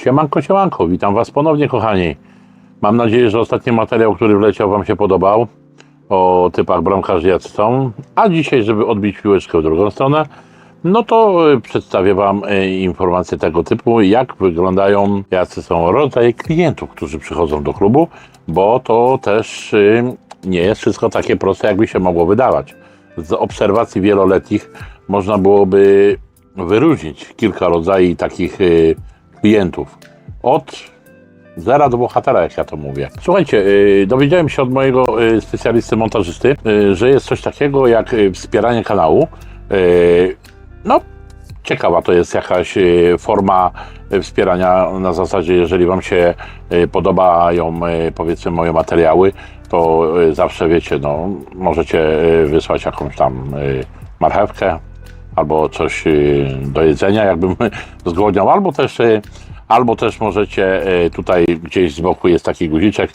Siemanko, siemanko, witam Was ponownie, kochani. Mam nadzieję, że ostatni materiał, który wleciał, Wam się podobał o typach bramkarzy jacy są. A dzisiaj, żeby odbić piłeczkę w drugą stronę, no to y, przedstawię Wam y, informacje tego typu, jak wyglądają, jacy są rodzaje klientów, którzy przychodzą do klubu, bo to też y, nie jest wszystko takie proste, jakby się mogło wydawać. Z obserwacji wieloletnich można byłoby wyróżnić kilka rodzajów takich klientów. Od zera do bohatera, jak ja to mówię. Słuchajcie, y, dowiedziałem się od mojego y, specjalisty montażysty, y, że jest coś takiego jak wspieranie kanału. No, ciekawa to jest jakaś forma wspierania na zasadzie, jeżeli Wam się podobają powiedzmy moje materiały, to zawsze wiecie, no, możecie wysłać jakąś tam marchewkę albo coś y, do jedzenia, jakbym zgłodniał, albo też, y, albo też możecie y, tutaj gdzieś z boku jest taki guziczek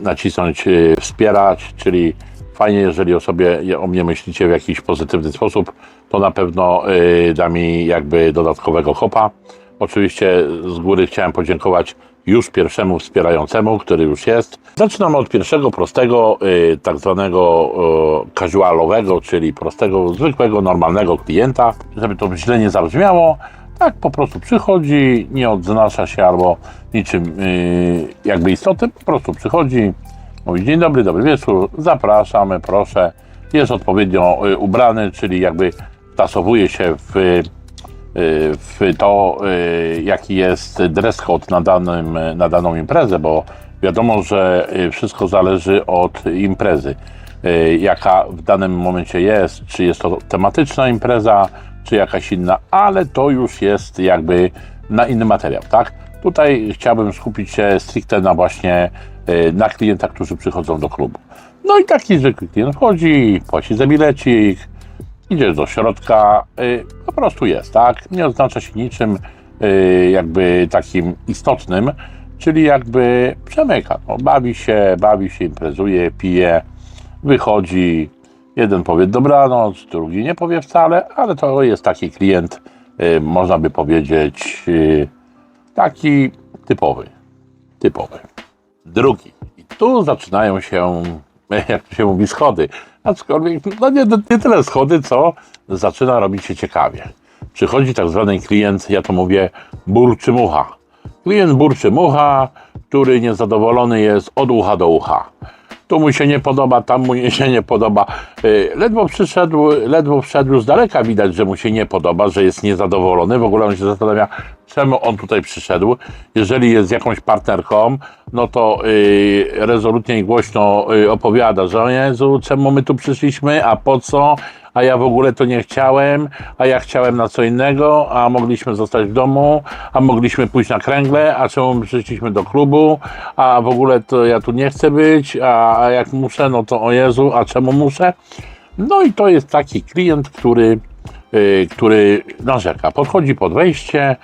nacisnąć wspierać, czyli fajnie, jeżeli o sobie o mnie myślicie w jakiś pozytywny sposób, to na pewno da mi jakby dodatkowego hopa. Oczywiście z góry chciałem podziękować już pierwszemu wspierającemu, który już jest. Zaczynamy od pierwszego, prostego, y, tak zwanego y, casualowego, czyli prostego, zwykłego, normalnego klienta. Żeby to źle nie zabrzmiało, tak po prostu przychodzi, nie odznacza się albo niczym y, jakby istoty, po prostu przychodzi, mówi dzień dobry, dobry wieczór, zapraszamy, proszę. Jest odpowiednio ubrany, czyli jakby wtasowuje się w w to, y, jaki jest dress code na, danym, na daną imprezę, bo wiadomo, że y, wszystko zależy od imprezy, y, jaka w danym momencie jest, czy jest to tematyczna impreza, czy jakaś inna, ale to już jest jakby na inny materiał, tak? Tutaj chciałbym skupić się stricte na właśnie na klientach, którzy przychodzą do klubu. No i taki zwykły klient wchodzi, płaci za bilecik, idziesz do środka, y, po prostu jest, tak? Nie oznacza się niczym y, jakby takim istotnym, czyli jakby przemyka. No, bawi się, bawi się, imprezuje, pije, wychodzi. Jeden powie dobranoc, drugi nie powie wcale, ale to jest taki klient, y, można by powiedzieć, taki typowy. Typowy. Drugi. I tu zaczynają się, jak to się mówi, schody. Aczkolwiek, no nie, nie tyle schody, co zaczyna robić się ciekawie. Przychodzi tak zwany klient, ja to mówię, burczy mucha. Klient burczy mucha, który niezadowolony jest od ucha do ucha. Tu mu się nie podoba, tam mu się nie podoba. Yy, Ledwo przyszedł, ledwo wszedł z daleka, widać, że mu się nie podoba, że jest niezadowolony. W ogóle on się zastanawia, czemu on tutaj przyszedł. Jeżeli jest jakąś partnerką, no to yy, rezolutnie i głośno yy, opowiada, że o Jezu, czemu my tu przyszliśmy, a po co, a ja w ogóle to nie chciałem, a ja chciałem na co innego, a mogliśmy zostać w domu, a mogliśmy pójść na kręgle, a czemu my przyszliśmy do klubu, a w ogóle to ja tu nie chcę być, a, a jak muszę, no to o Jezu, a czemu muszę? No i to jest taki klient, który, yy, który narzeka. Podchodzi pod wejście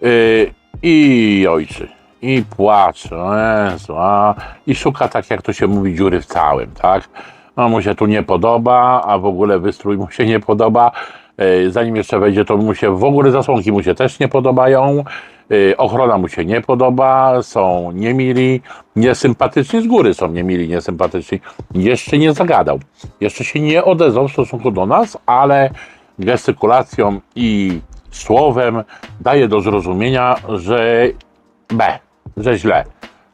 yy, i ojczy. I płacze, o Jezu, a, i szuka tak jak to się mówi dziury w całym, tak? No mu się tu nie podoba, a w ogóle wystrój mu się nie podoba. Yy, Zanim jeszcze wejdzie, to mu się w ogóle zasłonki mu się też nie podobają. Yy, Ochrona mu się nie podoba, są niemili, niesympatyczni, z góry są niemili, niesympatyczni. Jeszcze nie zagadał, jeszcze się nie odezwał w stosunku do nas, ale gestykulacją i słowem daje do zrozumienia, że B, że źle.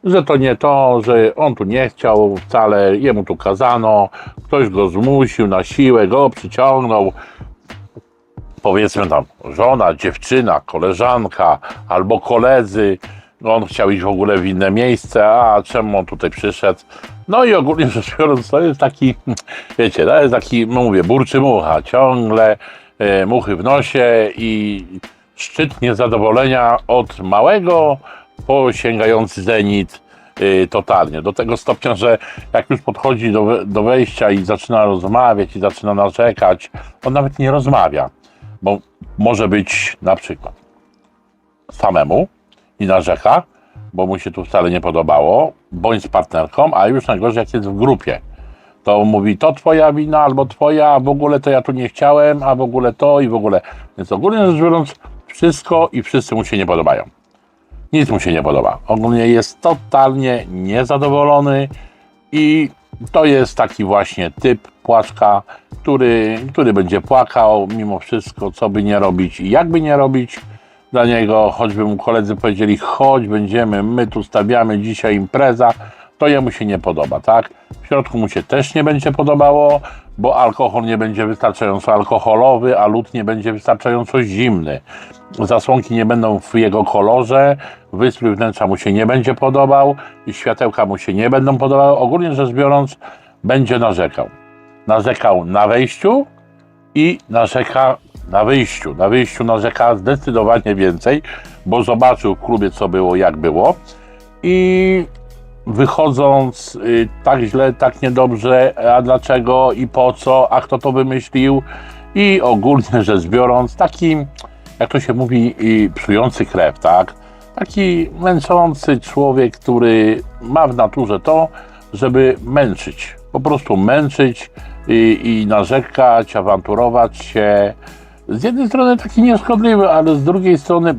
Że to nie to, że on tu nie chciał wcale, jemu tu kazano, ktoś go zmusił na siłę, go przyciągnął, powiedzmy tam żona, dziewczyna, koleżanka albo koledzy, no on chciał iść w ogóle w inne miejsce, a czemu on tutaj przyszedł? No i ogólnie rzecz biorąc, to jest taki, wiecie, to jest taki, no mówię, burczy mucha, ciągle muchy w nosie i szczyt niezadowolenia od małego po sięgający zenit y, totalnie. Do tego stopnia, że jak już podchodzi do, do wejścia i zaczyna rozmawiać i zaczyna narzekać, on nawet nie rozmawia, bo może być na przykład samemu i narzeka, bo mu się tu wcale nie podobało, bądź z partnerką, a już najgorzej jak jest w grupie. To mówi, to twoja wina, albo twoja, a w ogóle to ja tu nie chciałem, a w ogóle to i w ogóle. Więc ogólnie rzecz biorąc, wszystko i wszyscy mu się nie podobają. Nic mu się nie podoba. Ogólnie jest totalnie niezadowolony i to jest taki właśnie typ płaczka, który, który będzie płakał mimo wszystko, co by nie robić i jakby nie robić dla niego, choćby mu koledzy powiedzieli, chodź, będziemy, my tu stawiamy dzisiaj impreza, to jemu się nie podoba, tak? W środku mu się też nie będzie podobało, bo alkohol nie będzie wystarczająco alkoholowy, a lód nie będzie wystarczająco zimny. Zasłonki nie będą w jego kolorze, wystrój wnętrza mu się nie będzie podobał i światełka mu się nie będą podobały. Ogólnie rzecz biorąc, będzie narzekał. Narzekał na wejściu i narzeka na wyjściu. Na wyjściu narzeka zdecydowanie więcej, bo zobaczył w klubie, co było, jak było. I wychodząc y, tak źle, tak niedobrze, a dlaczego i po co, a kto to wymyślił i ogólnie rzecz biorąc, taki, jak to się mówi, y, psujący krew, tak? Taki męczący człowiek, który ma w naturze to, żeby męczyć, po prostu męczyć i, i narzekać, awanturować się. Z jednej strony taki nieszkodliwy, ale z drugiej strony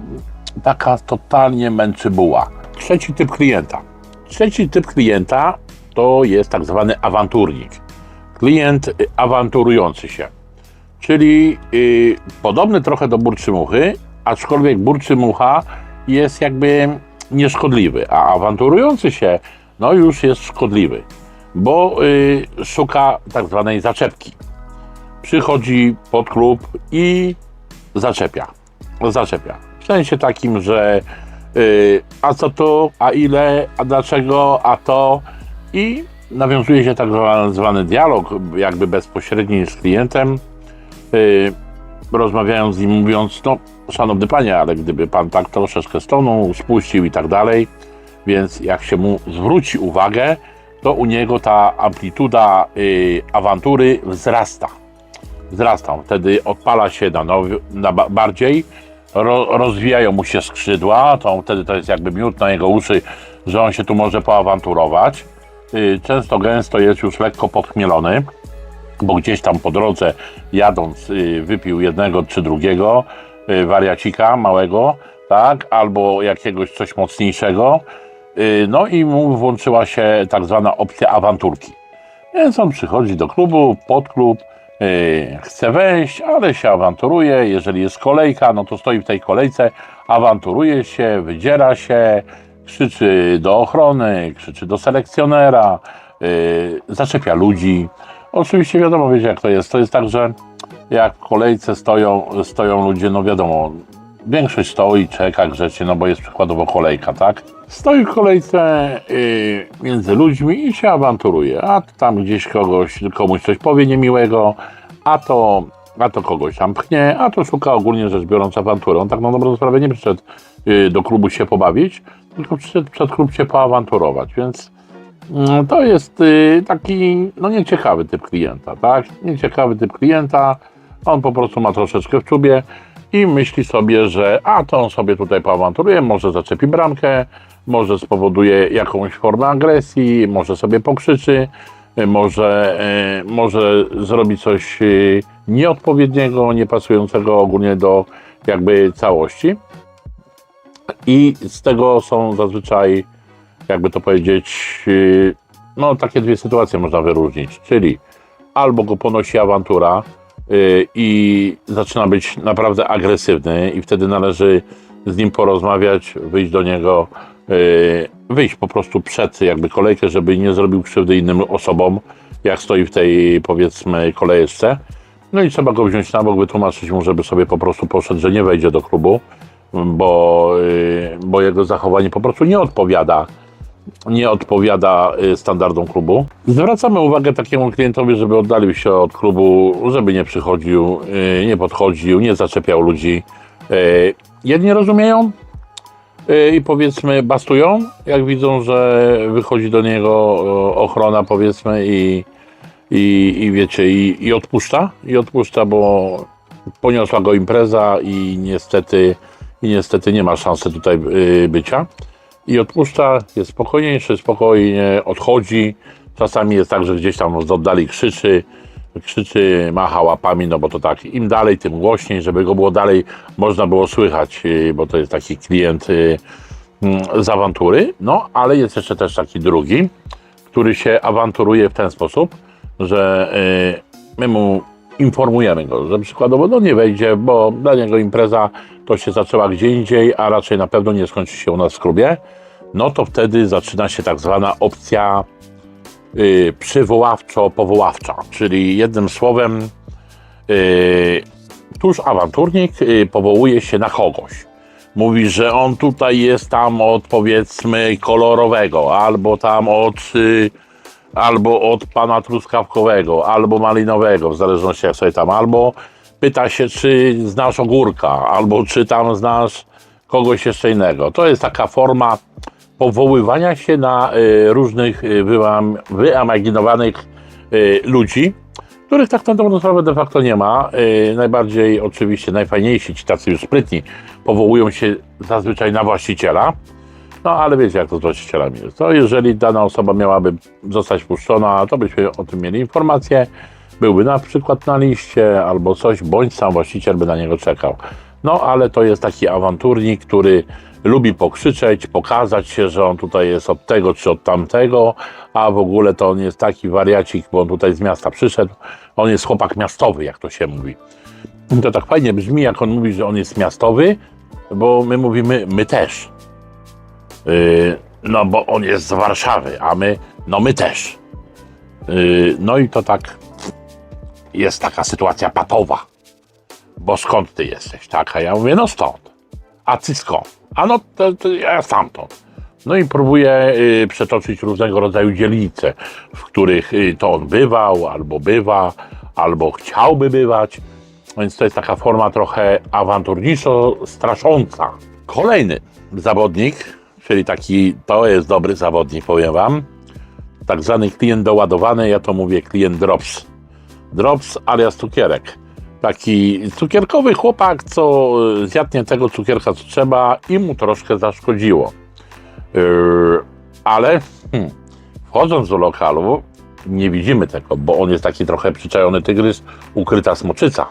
taka totalnie męczybuła. Trzeci typ klienta. Trzeci typ klienta to jest tak zwany awanturnik. Klient y, awanturujący się. Czyli y, podobny trochę do burczymuchy, aczkolwiek burczymucha jest jakby nieszkodliwy, a awanturujący się no już jest szkodliwy, bo y, szuka tak zwanej zaczepki. Przychodzi pod klub i zaczepia. Zaczepia. W sensie takim, że a co tu, a ile, a dlaczego, a to i nawiązuje się tak zwany dialog, jakby bezpośredni z klientem, y, rozmawiając z nim, mówiąc, no szanowny panie, ale gdyby pan tak troszeczkę stonu spuścił i tak dalej, więc jak się mu zwróci uwagę, to u niego ta amplituda y, awantury wzrasta. Wzrasta. Wtedy odpala się na, now, na ba- bardziej, ro, rozwijają mu się skrzydła, to wtedy to jest jakby miód na jego uszy, że on się tu może poawanturować. Y, często gęsto jest już lekko podchmielony, bo gdzieś tam po drodze jadąc y, wypił jednego czy drugiego y, wariacika małego, tak, albo jakiegoś coś mocniejszego. No i mu włączyła się tak zwana opcja awanturki. Więc on przychodzi do klubu, pod klub, chce wejść, ale się awanturuje. Jeżeli jest kolejka, no to stoi w tej kolejce, awanturuje się, wydziera się, krzyczy do ochrony, krzyczy do selekcjonera, y, zaczepia ludzi. Oczywiście wiadomo, wiecie jak to jest. To jest tak, że jak w kolejce stoją, stoją ludzie, no wiadomo, większość stoi, czeka grzecznie, no bo jest przykładowo kolejka, tak? Stoi w kolejce y, między ludźmi i się awanturuje, a tam gdzieś kogoś, komuś coś powie niemiłego, a to, a to kogoś tam pchnie, a to szuka ogólnie rzecz biorąc awantury. On tak na dobrą sprawę nie przyszedł y, do klubu się pobawić, tylko przyszedł przed klub się poawanturować, więc mm, to jest y, taki, no nieciekawy typ klienta, tak? Nieciekawy typ klienta, on po prostu ma troszeczkę w czubie i myśli sobie, że a to on sobie tutaj poawanturuje, może zaczepi bramkę, może spowoduje jakąś formę agresji, może sobie pokrzyczy, może, y, może zrobi coś y, nieodpowiedniego, niepasującego ogólnie do jakby całości. I z tego są zazwyczaj, jakby to powiedzieć, yy, no takie dwie sytuacje można wyróżnić, czyli albo go ponosi awantura i zaczyna być naprawdę agresywny i wtedy należy z nim porozmawiać, wyjść do niego, yy, wyjść po prostu przed jakby kolejkę, żeby nie zrobił krzywdy innym osobom, jak stoi w tej powiedzmy kolejeczce. No i trzeba go wziąć na bok, wytłumaczyć mu, żeby sobie po prostu poszedł, że nie wejdzie do klubu, bo, y, bo jego zachowanie po prostu nie odpowiada nie odpowiada y, standardom klubu. Zwracamy uwagę takiemu klientowi, żeby oddalił się od klubu, żeby nie przychodził, y, nie podchodził, nie zaczepiał ludzi. Y, Jedni rozumieją i powiedzmy bastują, jak widzą, że wychodzi do niego ochrona powiedzmy i, i, i wiecie, i, i odpuszcza, i odpuszcza, bo poniosła go impreza i niestety, i niestety nie ma szansy tutaj bycia. I odpuszcza, jest spokojniejszy, spokojnie odchodzi. Czasami jest tak, że gdzieś tam z oddali krzyczy, krzyczy, macha łapami, no bo to tak, im dalej, tym głośniej, żeby go było dalej można było słychać, y, bo to jest taki klient y, mm, z awantury. No, ale jest jeszcze też taki drugi, który się awanturuje w ten sposób, że y, my mu informujemy go, że przykładowo no nie wejdzie, bo dla niego impreza to się zaczęła gdzie indziej, a raczej na pewno nie skończy się u nas w klubie. No to wtedy zaczyna się tak zwana opcja y, przywoławczo-powoławcza, czyli jednym słowem y, tuż awanturnik y, powołuje się na kogoś. Mówi, że on tutaj jest tam od powiedzmy kolorowego, albo tam od, y, albo od pana truskawkowego, albo malinowego, w zależności jak sobie tam, albo pyta się, czy znasz ogórka, albo czy tam znasz kogoś jeszcze innego. To jest taka forma powoływania się na y, różnych y, wyam- wyimaginowanych y, ludzi, których tak na dobrą sprawę de facto nie ma. Najbardziej oczywiście najfajniejsi, ci tacy już sprytni, powołują się zazwyczaj na właściciela. No ale wiecie, jak to z właścicielami jest. To jeżeli dana osoba miałaby zostać puszczona, to byśmy o tym mieli informację. Byłby na przykład na liście albo coś, bądź sam właściciel by na niego czekał. No ale to jest taki awanturnik, który lubi pokrzyczeć, pokazać się, że on tutaj jest od tego czy od tamtego, a w ogóle to on jest taki wariacik, bo on tutaj z miasta przyszedł. On jest chłopak miastowy, jak to się mówi. I To tak fajnie brzmi, jak on mówi, że on jest miastowy, bo my mówimy, my też. Yy, no bo on jest z Warszawy, a my, no my też. Yy, no i to tak jest taka sytuacja patowa. Bo skąd ty jesteś, tak? A ja mówię, no stąd. A ty skąd? A no to, to ja. No i próbuję y, przetoczyć różnego rodzaju dzielnice, w których y, to on bywał, albo bywa, albo chciałby bywać. Więc to jest taka forma trochę awanturniczo-strasząca. Kolejny zawodnik, czyli taki, to jest dobry zawodnik, powiem Wam. Tak zwany klient doładowany, ja to mówię klient drops. Drops alias cukierek. Taki cukierkowy chłopak, co zjadł nie tego cukierka, co trzeba i mu troszkę zaszkodziło. Yy, ale hmm, wchodząc do lokalu, nie widzimy tego, bo on jest taki trochę przyczajony tygrys, ukryta smoczyca,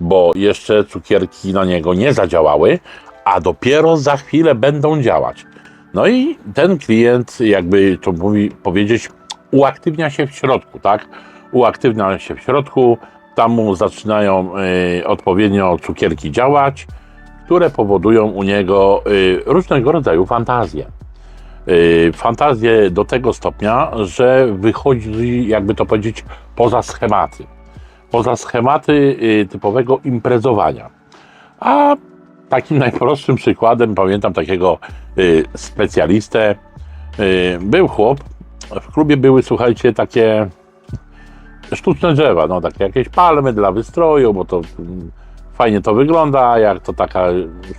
bo jeszcze cukierki na niego nie zadziałały, a dopiero za chwilę będą działać. No i ten klient, jakby to mówi powiedzieć, uaktywnia się w środku, tak? Uaktywnia się w środku, tam mu zaczynają y, odpowiednio cukierki działać, które powodują u niego y, różnego rodzaju fantazje. Y, fantazje do tego stopnia, że wychodzi, jakby to powiedzieć, poza schematy. Poza schematy typowego imprezowania. A takim najprostszym przykładem, pamiętam takiego specjalistę, był chłop, w klubie były, słuchajcie, takie sztuczne drzewa, no takie jakieś palmy dla wystroju, bo to mm, fajnie to wygląda, jak to taka,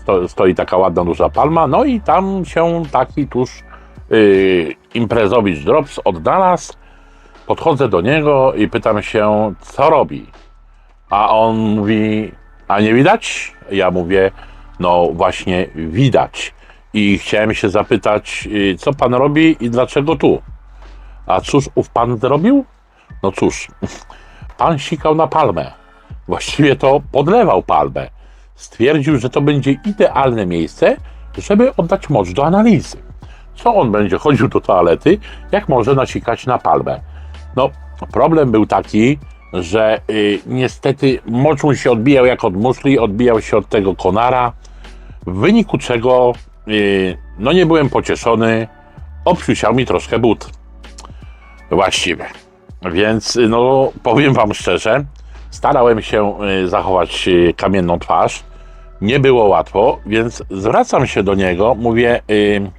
sto, stoi taka ładna, duża palma, no i tam się taki tuż yy, imprezowicz Drops odnalazł, podchodzę do niego i pytam się, co robi, a on mówi, a nie widać? Ja mówię, no właśnie widać i chciałem się zapytać, yy, co pan robi i dlaczego tu? A cóż ów pan zrobił? No cóż, pan sikał na palmę. Właściwie to podlewał palmę. Stwierdził, że to będzie idealne miejsce, żeby oddać mocz do analizy. Co on będzie chodził do toalety, jak może nasikać na palmę? No, problem był taki, że y, niestety mocz się odbijał jak od muszli, odbijał się od tego konara, w wyniku czego y, no nie byłem pocieszony, obsiusiał mi troszkę but. Właściwie. Więc no powiem Wam szczerze, starałem się y, zachować y, kamienną twarz. Nie było łatwo, więc zwracam się do niego, mówię, y,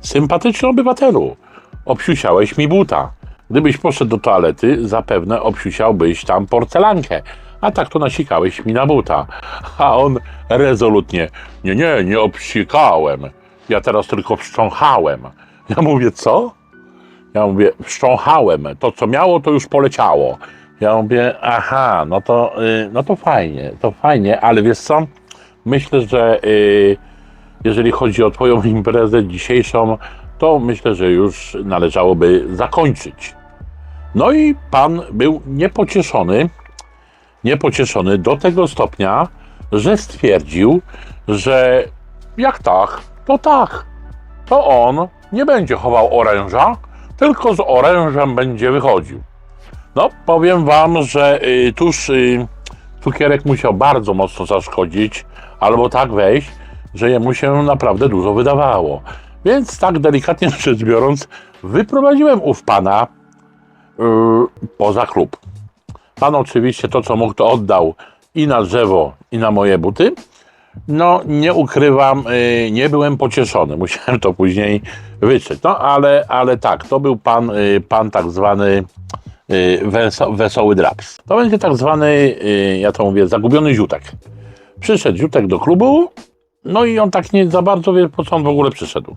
sympatyczny obywatelu, obsiusiałeś mi buta. Gdybyś poszedł do toalety, zapewne obsiusiałbyś tam porcelankę, a tak to nasikałeś mi na buta. A on rezolutnie, nie, nie, nie obsikałem, ja teraz tylko wstrząchałem. Ja mówię, co? Ja mówię, wstrząchałem, to co miało, to już poleciało. Ja mówię, aha, no to, y, no to fajnie, to fajnie, ale wiesz co? Myślę, że y, jeżeli chodzi o Twoją imprezę dzisiejszą, to myślę, że już należałoby zakończyć. No i pan był niepocieszony, niepocieszony do tego stopnia, że stwierdził, że jak tak, to tak. to on nie będzie chował oręża, tylko z orężem będzie wychodził. No, powiem wam, że y, tuż y, cukierek musiał bardzo mocno zaszkodzić, albo tak wejść, że jemu się naprawdę dużo wydawało. Więc tak delikatnie rzecz biorąc, wyprowadziłem ów pana y, poza klub. Pan oczywiście to, co mógł, to oddał i na drzewo, i na moje buty. No, nie ukrywam, y, nie byłem pocieszony. Musiałem to później wytrzeć. No, ale, ale tak, to był pan, y, pan tak zwany y, weso, wesoły draps. To będzie tak zwany, ja to mówię, zagubiony ziutek. Przyszedł ziutek do klubu, no i on tak nie za bardzo wie, po co on w ogóle przyszedł.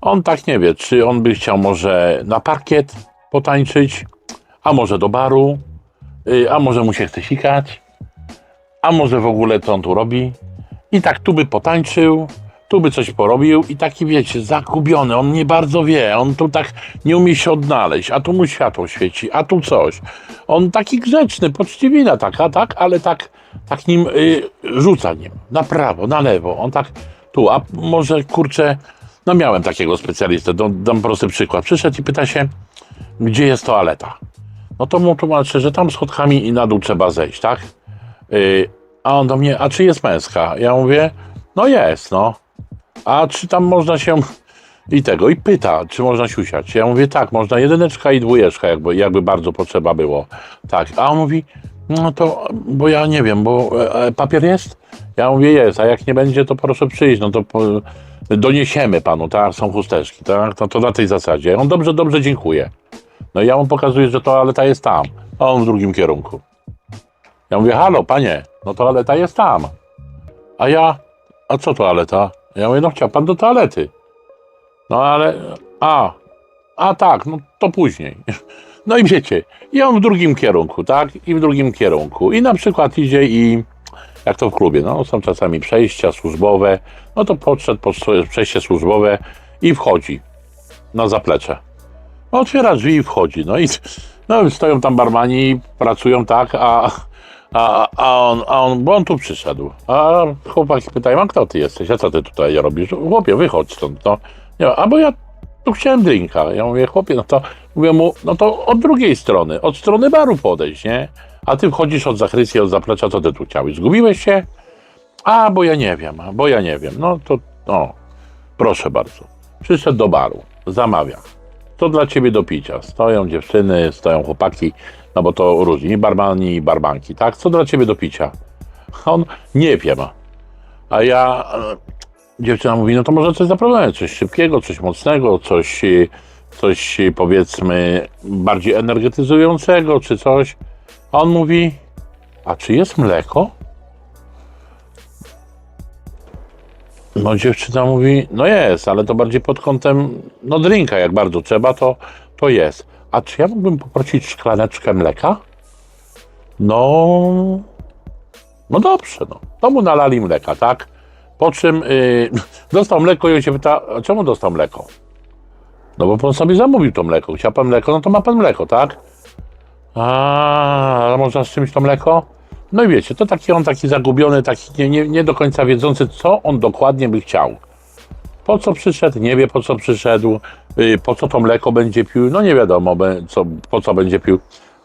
On tak nie wie, czy on by chciał może na parkiet potańczyć, a może do baru, a może mu się chce sikać, a może w ogóle co on tu robi. I tak tu by potańczył, tu by coś porobił i taki wiecie, zagubiony, on nie bardzo wie, on tu tak nie umie się odnaleźć, a tu mu światło świeci, a tu coś. On taki grzeczny, poczciwina taka, tak, ale tak, tak nim y, rzuca nim, na prawo, na lewo, on tak tu, a może kurczę, no miałem takiego specjalistę, dam, dam prosty przykład, przyszedł i pyta się, gdzie jest toaleta? No to mu tłumaczę, że tam schodkami i na dół trzeba zejść, tak? Y, a on do mnie, a czy jest męska? Ja mówię, no jest, no. A czy tam można się i tego, i pyta, czy można siusiać. Ja mówię, tak, można jedyneczka i dwójeczka, jakby, jakby bardzo potrzeba było. Tak, a on mówi, no to, bo ja nie wiem, bo e, e, papier jest? Ja mówię, jest, a jak nie będzie, to proszę przyjść, no to po, doniesiemy panu, tak, są chusteczki, tak, no to na tej zasadzie. On dobrze, dobrze, dziękuję. No ja mu pokazuję, że toaleta jest tam, a on w drugim kierunku. Ja mówię, halo, panie, no toaleta jest tam. A ja, a co toaleta? Ja mówię, no chciał pan do toalety. No ale, a, a tak, no to później. No i wiecie, i on w drugim kierunku, tak? I w drugim kierunku. I na przykład idzie i, jak to w klubie, no są czasami przejścia służbowe, no to podszedł pod przejście służbowe i wchodzi na zaplecze. No, otwiera drzwi i wchodzi. No i no, stoją tam barmani, pracują tak, a, a, a, on, a on, bo on tu przyszedł. A chłopaki pytają, a kto ty jesteś? A co ty tutaj robisz? Chłopie, wychodź stąd. No, nie, a bo ja tu chciałem drinka. Ja mówię, chłopie, no to mówię mu, no to od drugiej strony, od strony baru podejść, nie? A ty wchodzisz od zachrystii, od zaplecza, co ty tu chciałeś? Zgubiłeś się? A, bo ja nie wiem, bo ja nie wiem. No to, no, proszę bardzo. Przyszedł do baru, zamawia. To dla ciebie do picia. Stoją dziewczyny, stoją chłopaki, no bo to różni, barmani, i barbanki, tak? Co dla ciebie do picia? On nie wiem. A ja, e, dziewczyna mówi, no to może coś zaproponować, coś szybkiego, coś mocnego, coś, e, coś e, powiedzmy bardziej energetyzującego, czy coś. A on mówi, a czy jest mleko? No dziewczyna mówi, no jest, ale to bardziej pod kątem, no drinka, jak bardzo trzeba, to, to jest. A czy ja mógłbym poprosić szklaneczkę mleka? No, no dobrze, no. To mu nalali mleka, tak? Po czym yy, dostał mleko i on się pyta, a czemu dostał mleko? No bo pan sobie zamówił to mleko. Chciał pan mleko, no to ma pan mleko, tak? A, a można z czymś to mleko? No i wiecie, to taki on taki zagubiony, taki nie, nie, nie do końca wiedzący, co on dokładnie by chciał. Po co przyszedł? Nie wie po co przyszedł. Yy, po co to mleko będzie pił? No nie wiadomo, co, po co będzie pił.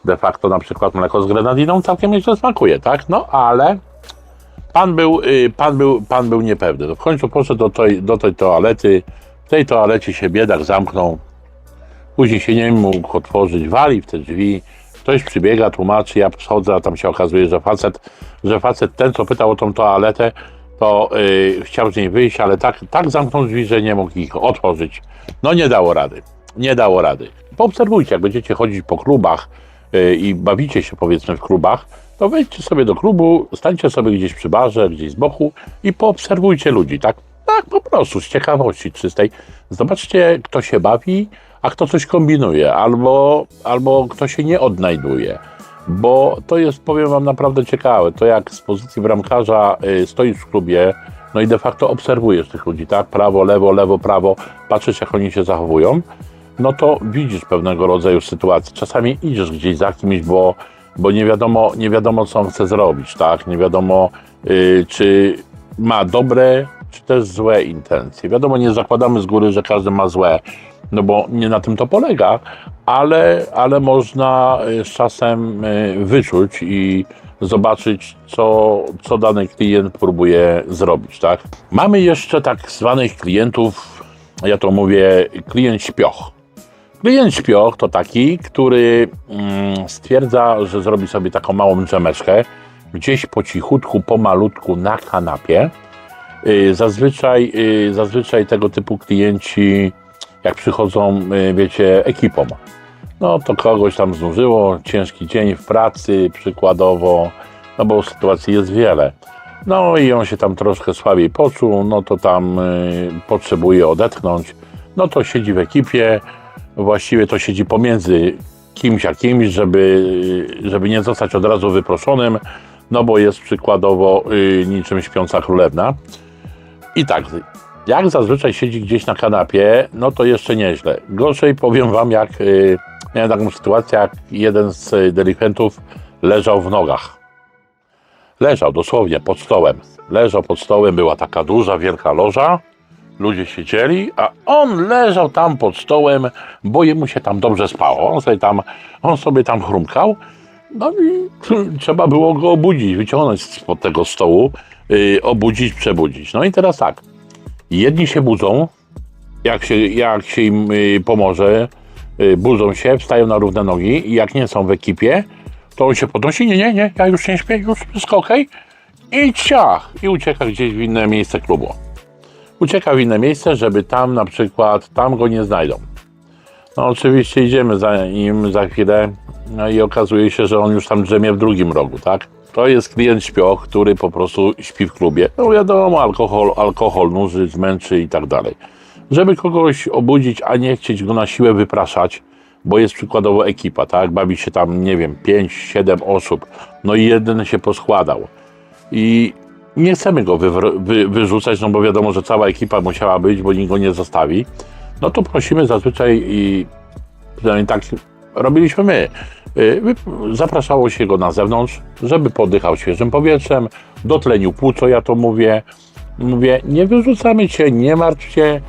De facto na przykład mleko z grenadiną całkiem nieźle smakuje, tak? No ale pan był, yy, pan był, pan był niepewny. W końcu poszedł do tej, do tej toalety. W tej toalecie się biedak zamknął. Później się nie mógł otworzyć, wali w te drzwi. Ktoś przybiega, tłumaczy, ja schodzę, a tam się okazuje, że facet, że facet ten, co pytał o tą toaletę, to yy, chciał z niej wyjść, ale tak, tak zamknął drzwi, że nie mógł ich otworzyć. No nie dało rady. Nie dało rady. Poobserwujcie, jak będziecie chodzić po klubach yy, i bawicie się powiedzmy w klubach, to wejdźcie sobie do klubu, stańcie sobie gdzieś przy barze, gdzieś z boku i poobserwujcie ludzi, tak? Tak, po prostu, z ciekawości czystej. Zobaczcie, kto się bawi, a kto coś kombinuje, albo, albo kto się nie odnajduje. Bo to jest, powiem Wam, naprawdę ciekawe. To jak z pozycji bramkarza y, stoisz w klubie, no i de facto obserwujesz tych ludzi, tak? Prawo, lewo, lewo, prawo, patrzysz, jak oni się zachowują, no to widzisz pewnego rodzaju sytuacje. Czasami idziesz gdzieś za kimś, bo, bo nie, wiadomo, nie wiadomo, co on chce zrobić, tak? Nie wiadomo, y, czy ma dobre, czy też złe intencje. Wiadomo, nie zakładamy z góry, że każdy ma złe, no bo nie na tym to polega, ale, ale można y, z czasem y, wyczuć i zobaczyć, co, co dany klient próbuje zrobić, tak? Mamy jeszcze tak zwanych klientów, ja to mówię, klient śpioch. Klient śpioch to taki, który mm, stwierdza, że zrobi sobie taką małą dżemeczkę gdzieś po cichutku, pomalutku na kanapie. Y, Zazwyczaj, zazwyczaj tego typu klienci, jak przychodzą, y, wiecie, ekipą, no to kogoś tam znużyło, ciężki dzień w pracy przykładowo, no bo sytuacji jest wiele. No i on się tam troszkę słabiej poczuł, no to tam y, potrzebuje odetchnąć, no to siedzi w ekipie, właściwie to siedzi pomiędzy kimś a kimś, żeby, żeby nie zostać od razu wyproszonym, no bo jest przykładowo y, niczym śpiąca królewna. I tak, jak zazwyczaj siedzi gdzieś na kanapie, no to jeszcze nieźle. Gorzej powiem wam, jak y, miałem taką sytuację, jak jeden z y, delikwentów leżał w nogach. Leżał dosłownie pod stołem. Leżał pod stołem, była taka duża, wielka loża. Ludzie siedzieli, a on leżał tam pod stołem, bo jemu się tam dobrze spało. On sobie tam, on sobie tam chrumkał. No i trzeba było go obudzić, wyciągnąć spod tego stołu, yy, obudzić, przebudzić. No i teraz tak, jedni się budzą, jak się, jak się im yy, pomoże, yy, budzą się, wstają na równe nogi i jak nie są w ekipie, to on się podnosi, nie, nie, nie, ja już nie śpię, już wszystko okej. I ciach, i ucieka gdzieś w inne miejsce klubu. Ucieka w inne miejsce, żeby tam na przykład, tam go nie znajdą. No oczywiście idziemy za nim za chwilę, no i okazuje się, że on już tam drzemie w drugim rogu, tak? To jest klient śpioch, który po prostu śpi w klubie. No wiadomo, alkohol, alkohol nuży, zmęczy i tak dalej. Żeby kogoś obudzić, a nie chcieć go na siłę wypraszać, bo jest przykładowo ekipa, tak? Bawi się tam, nie wiem, 5-7 osób, no i jeden się poskładał. I nie chcemy go wywr- wy, wyrzucać, no bo wiadomo, że cała ekipa musiała być, bo nikt go nie zostawi. No to prosimy zazwyczaj i przynajmniej tak robiliśmy my. Y, wy- Zapraszało się go na zewnątrz, żeby podychał świeżym powietrzem, dotlenił płuco, ja to mówię. Mówię, nie wyrzucamy cię, nie martw się,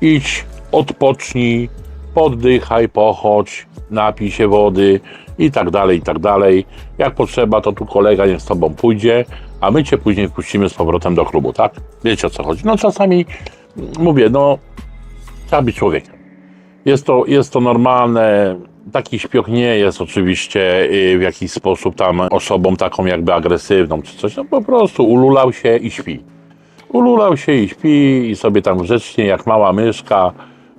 idź, odpocznij, poddychaj, pochodź, napij się wody i tak dalej, i tak dalej. Jak potrzeba, to tu kolega z tobą pójdzie, a my cię później wpuścimy z powrotem do klubu, tak? Wiecie o co chodzi. No czasami mówię, no trzeba być człowiekiem. Jest to, jest to normalne. Taki śpioch nie jest oczywiście y, w jakiś sposób tam osobą taką jakby agresywną czy coś. No po prostu ululał się i śpi. Ululał się i śpi i sobie tam grzecznie jak mała myszka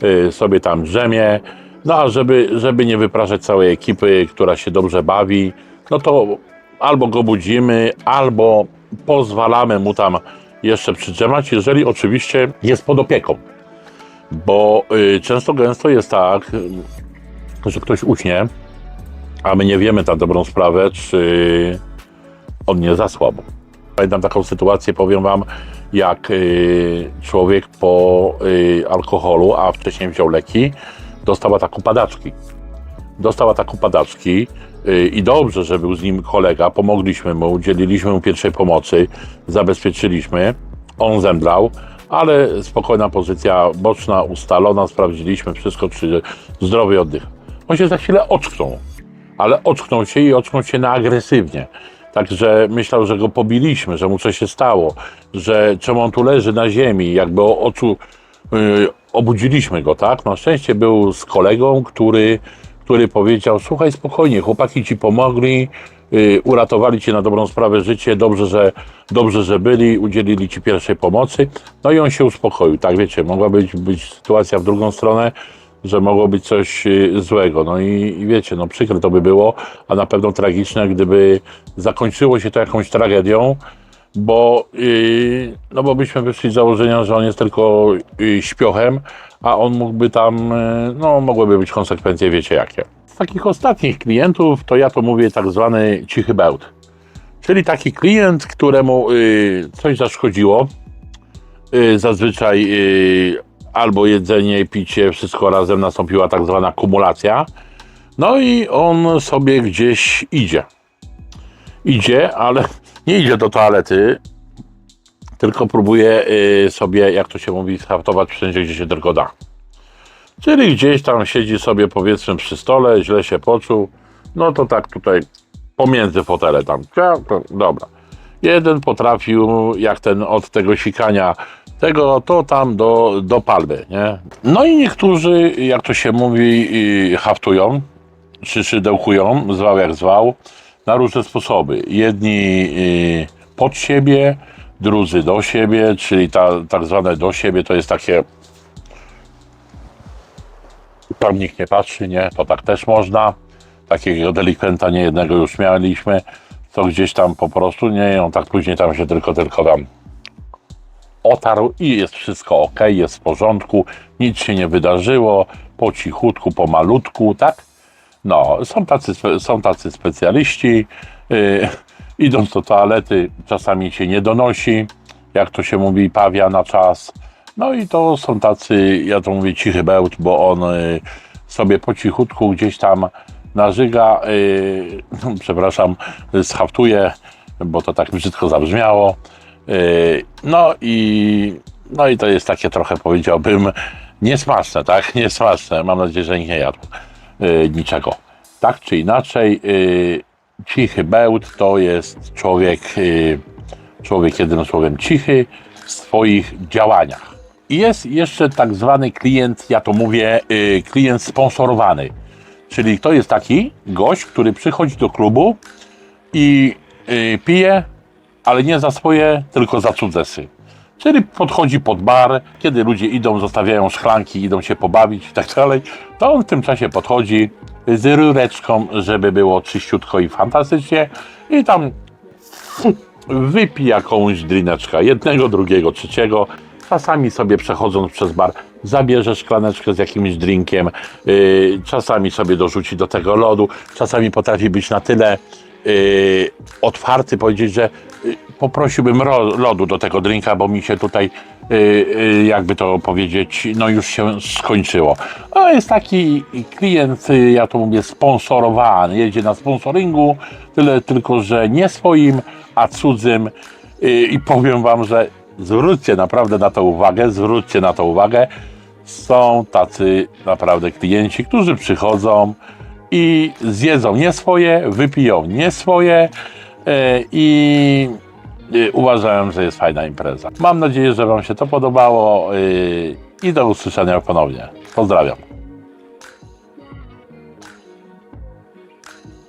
y, sobie tam drzemie. No a żeby, żeby nie wypraszać całej ekipy, która się dobrze bawi, no to albo go budzimy, albo pozwalamy mu tam jeszcze przydrzemać, jeżeli oczywiście jest pod opieką. Bo y, często gęsto jest tak, że ktoś uśnie, a my nie wiemy na dobrą sprawę, czy on nie zasłabł. Pamiętam taką sytuację, powiem Wam, jak y, człowiek po y, alkoholu, a wcześniej wziął leki, dostał ataku padaczki. Dostał ataku padaczki y, i dobrze, że był z nim kolega, pomogliśmy mu, udzieliliśmy mu pierwszej pomocy, zabezpieczyliśmy, on zemdlał, ale spokojna pozycja boczna, ustalona, sprawdziliśmy wszystko, czy zdrowy oddech. On się za chwilę ocknął, ale ocknął się i ocknął się na agresywnie. Także myślał, że go pobiliśmy, że mu coś się stało, że czemu on tu leży na ziemi, jakby o oczu yy, obudziliśmy go, tak? Na szczęście był z kolegą, który, który powiedział, słuchaj spokojnie, chłopaki ci pomogli, yy, uratowali ci na dobrą sprawę życie, dobrze że, dobrze, że byli, udzielili ci pierwszej pomocy, no i on się uspokoił, tak wiecie, mogła być, być sytuacja w drugą stronę, że mogło być coś y, złego. No i, i wiecie, no przykre to by było, a na pewno tragiczne, gdyby zakończyło się to jakąś tragedią, bo, yy, no bo byśmy wyszli z założenia, że on jest tylko yy, śpiochem, a on mógłby tam, yy, no mogłyby być konsekwencje, wiecie jakie. Z takich ostatnich klientów, to ja to mówię tak zwany cichy bełt. Czyli taki klient, któremu yy, coś zaszkodziło, yy, zazwyczaj yy, albo jedzenie, picie, wszystko razem nastąpiła tak zwana kumulacja. No i on sobie gdzieś idzie. Idzie, ale nie idzie do toalety, tylko próbuje y, sobie, jak to się mówi, schaftować wszędzie, gdzie się tylko da. Czyli gdzieś tam siedzi sobie powiedzmy przy stole, źle się poczuł, no to tak tutaj pomiędzy fotele tam, dobra. Jeden potrafił, jak ten od tego sikania, tego to tam do, do palmy, nie? No i niektórzy, jak to się mówi, haftują, czy szydełkują, zwał jak zwał, na różne sposoby. Jedni y, pod siebie, drudzy do siebie, czyli ta, tak zwane do siebie to jest takie tam nikt nie patrzy, nie? To tak też można. Takiego delikwenta nie jednego już mieliśmy, to gdzieś tam po prostu, nie, on tak później tam się tylko, tylko tam otarł i jest wszystko ok, jest w porządku, nic się nie wydarzyło, po cichutku, po malutku, tak? No, są tacy, są tacy specjaliści, yy, idąc do toalety, czasami się nie donosi, jak to się mówi, pawia na czas. No i to są tacy, ja to mówię, cichy bełt, bo on y, sobie po cichutku gdzieś tam nażyga, y, przepraszam, schaftuje, bo to tak brzydko zabrzmiało. Y, no i, no i to jest takie trochę, powiedziałbym, niesmaczne, tak? Niesmaczne. Mam nadzieję, że nikt nie jadł y, niczego. Tak czy inaczej, y, cichy bełt to jest człowiek, człowiek jednym słowem cichy w swoich działaniach. I jest jeszcze tak zwany klient, ja to mówię, klient sponsorowany. Czyli to jest taki gość, który przychodzi do klubu i pije, ale nie za swoje, tylko za cudzesy. Czyli podchodzi pod bar, kiedy ludzie idą, zostawiają szklanki, idą się pobawić i tak dalej, to on w tym czasie podchodzi z rureczką, żeby było czyściutko i fantastycznie i tam wypij jakąś drineczkę, jednego, drugiego, trzeciego. Czasami sobie przechodząc przez bar zabierze szklaneczkę z jakimś drinkiem, yy, czasami sobie dorzuci do tego lodu, czasami potrafi być na tyle yy, otwarty, powiedzieć, że yy, poprosiłbym ro- lodu do tego drinka, bo mi się tutaj, yy, yy, jakby to powiedzieć, no już się skończyło. To jest taki klient, ja to mówię, sponsorowany, jedzie na sponsoringu, tyle tylko, że nie swoim, a cudzym. I powiem Wam, że zwróćcie naprawdę na to uwagę, zwróćcie na to uwagę, są tacy naprawdę klienci, którzy przychodzą i zjedzą nie swoje, wypiją nie swoje e, i e, uważałem, że jest fajna impreza. Mam nadzieję, że Wam się to podobało e, i do usłyszenia ponownie. Pozdrawiam.